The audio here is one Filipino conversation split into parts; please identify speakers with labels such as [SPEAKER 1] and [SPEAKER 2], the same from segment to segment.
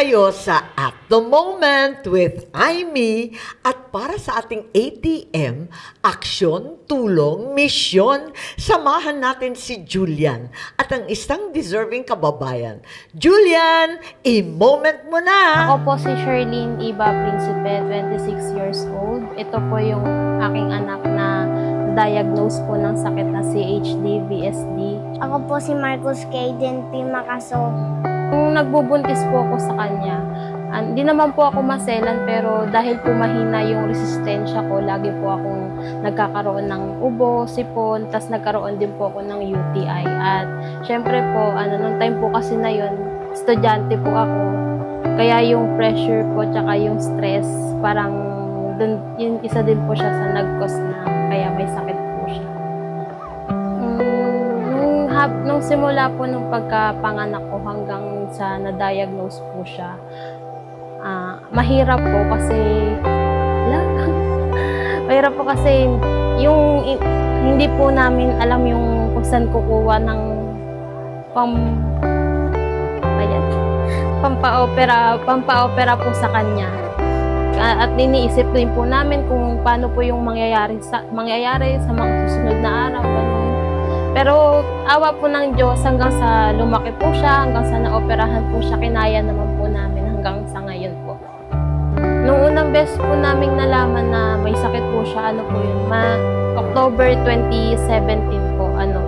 [SPEAKER 1] kayo sa At the Moment with Aimee at para sa ating ATM, aksyon, tulong, misyon, samahan natin si Julian at ang isang deserving kababayan. Julian, i-moment mo na!
[SPEAKER 2] Ako po si Sherlyn Iba Principe, 26 years old. Ito po yung aking anak na diagnose po ng sakit na CHD, VSD.
[SPEAKER 3] Ako po si Marcos Kaden P. Macaso.
[SPEAKER 2] Nung nagbubuntis po ako sa kanya, hindi naman po ako maselan pero dahil po mahina yung resistensya ko, lagi po akong nagkakaroon ng ubo, sipon, tas nagkaroon din po ako ng UTI. At syempre po, ano, nung time po kasi na yun, estudyante po ako. Kaya yung pressure po, tsaka yung stress, parang dun, yun, isa din po siya sa nag-cause na kaya may sakit hab, nung simula po nung pagkapanganak ko hanggang sa na-diagnose po siya, ah, mahirap po kasi, wala. mahirap po kasi yung hindi po namin alam yung kung saan kukuha ng pam ayan, pampa-opera, pampa-opera po sa kanya. Ah, At iniisip din po namin kung paano po yung mangyayari sa mangyayari sa mga susunod na araw. Ganun. Pero awa po ng Diyos hanggang sa lumaki po siya, hanggang sa naoperahan po siya, kinaya naman po namin hanggang sa ngayon po. Nung unang beses po naming nalaman na may sakit po siya, ano po yun, ma October 2017 po, ano.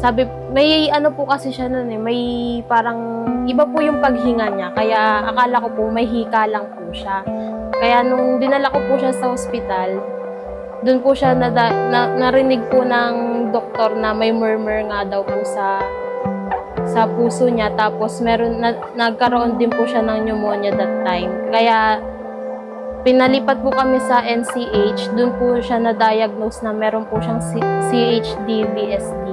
[SPEAKER 2] Sabi, may ano po kasi siya nun eh, may parang iba po yung paghinga niya, kaya akala ko po may hika lang po siya. Kaya nung dinala ko po siya sa ospital, doon po siya nada, na, narinig po ng doktor na may murmur nga daw po sa sa puso niya tapos meron na, nagkaroon din po siya ng pneumonia that time. Kaya pinalipat po kami sa NCH, doon po siya na-diagnose na meron po siyang C- CHD VSD.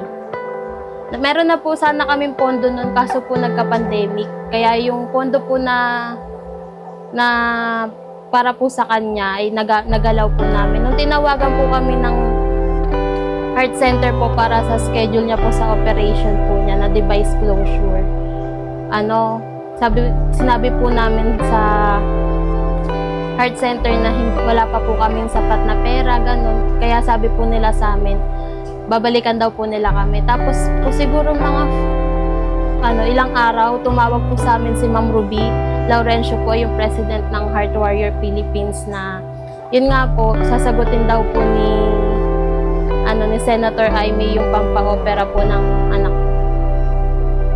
[SPEAKER 2] Na- Meron na po sana kaming pondo noon kaso po nagka-pandemic. Kaya yung pondo po na na para po sa kanya ay naga, nagalaw po namin. Nung tinawagan po kami ng heart center po para sa schedule niya po sa operation po niya na device closure. Ano, sabi, sinabi po namin sa heart center na wala pa po kaming sapat na pera, ganun. Kaya sabi po nila sa amin, babalikan daw po nila kami. Tapos po siguro mga ano, ilang araw, tumawag po sa amin si Ma'am Ruby Laurencio po, yung president ng Heart Warrior Philippines na yun nga po, sasagutin daw po ni ano ni Senator Jaime yung pampa-opera po ng anak.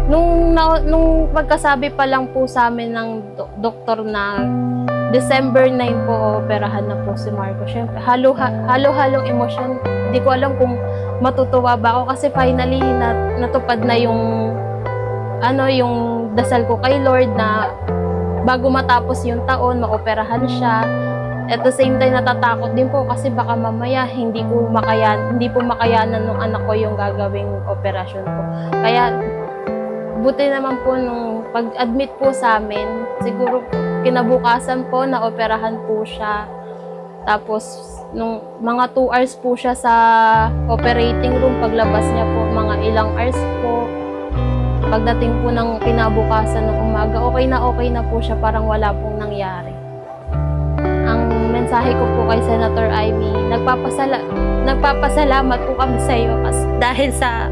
[SPEAKER 2] Nung, na, nung pagkasabi pa lang po sa amin ng do- doktor na December 9 po, operahan na po si Marco. Siyempre, halo, ha- halo-halong emosyon. Hindi ko alam kung matutuwa ba ako kasi finally na, natupad na yung ano yung dasal ko kay Lord na bago matapos yung taon, maoperahan siya. At the same time, natatakot din po kasi baka mamaya hindi ko makayan, hindi po makayanan ng anak ko yung gagawing operasyon ko. Kaya buti naman po nung pag-admit po sa amin, siguro kinabukasan po na operahan po siya. Tapos nung mga 2 hours po siya sa operating room, paglabas niya po mga ilang hours po. Pagdating po ng kinabukasan ng umaga, okay na okay na po siya, parang wala pong nangyari. Ang mensahe ko po kay Senator Ivy, nagpapasala nagpapasalamat po kami sa iyo kasi dahil sa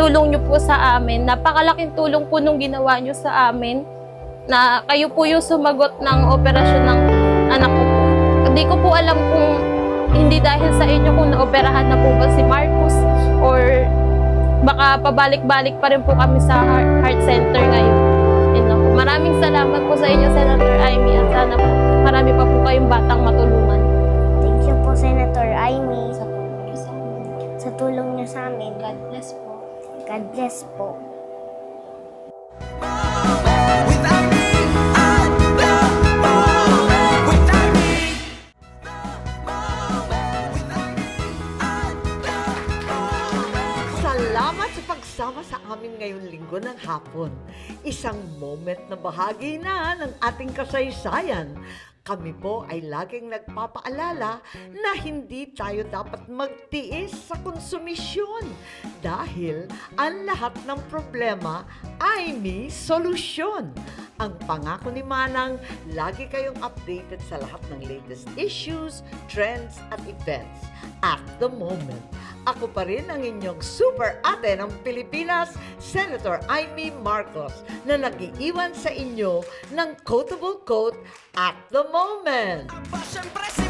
[SPEAKER 2] tulong niyo po sa amin. Napakalaking tulong po nung ginawa niyo sa amin na kayo po yung sumagot ng operasyon ng anak ko. Hindi ko po alam kung hindi dahil sa inyo kung naoperahan na po ba si Marcus or baka pabalik-balik pa rin po kami sa heart, heart center ngayon. Lang po. Maraming salamat po sa inyo, Senator Amy, at sana po marami pa po kayong batang matulungan.
[SPEAKER 3] Thank you po, Senator Aimee,
[SPEAKER 2] Sa tulong niyo sa amin.
[SPEAKER 3] sa tulong niyo sa amin.
[SPEAKER 2] God bless po.
[SPEAKER 3] God bless po.
[SPEAKER 1] Ngayong linggo ng hapon. Isang moment na bahagi na ng ating kasaysayan. Kami po ay laging nagpapaalala na hindi tayo dapat magtiis sa konsumisyon dahil ang lahat ng problema ay may solusyon. Ang pangako ni Manang, lagi kayong updated sa lahat ng latest issues, trends at events. At the moment, ako pa rin ang inyong super ate ng Pilipinas, Senator Amy Marcos, na nag-iiwan sa inyo ng quotable quote at the moment.
[SPEAKER 4] Aba,